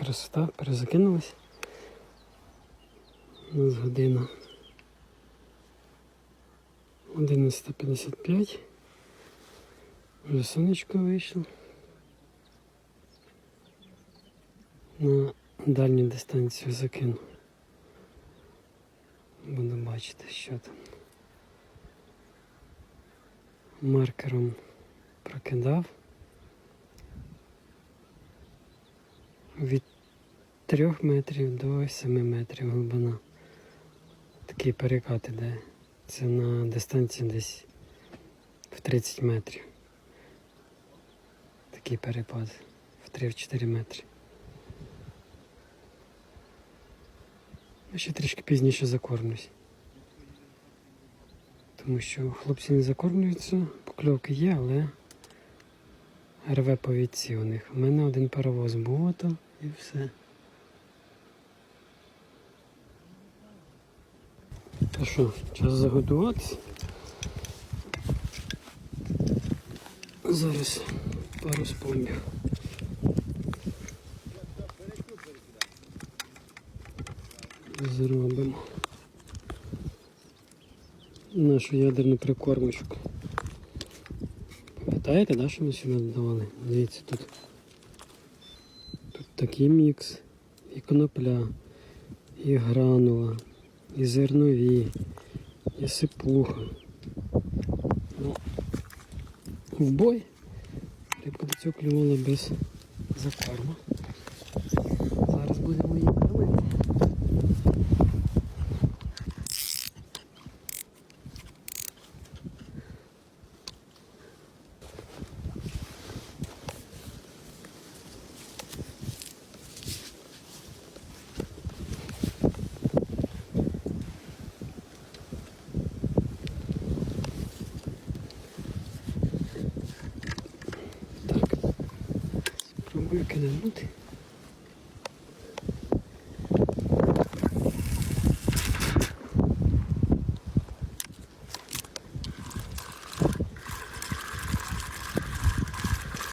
красота, перезакинулась. У нас година 11.55. Вже сонечко вийшло. На дальню дистанцію закину. Буду бачити, що там. Маркером прокидав. Від 3 метрів до 7 метрів глибина. Такий перекат іде. Це на дистанції десь в 30 метрів. Такий перепад в 3-4 метри. Я ще трішки пізніше закормлюсь. Тому що хлопці не закормлюються, покльовки є, але рве повідці у них. У мене один паровоз був ото і все. Та що, час заготуватися. Зараз пару спомбів. Зробимо нашу ядерну прикормочку. Пам'ятаєте, да, що ми сюди додавали? Дивіться, тут, тут такий мікс, і конопля, і гранула, і зернові, і сипуха. Ну, в бой. Рибка до цього клювала без закорму. 이렇게 나는데?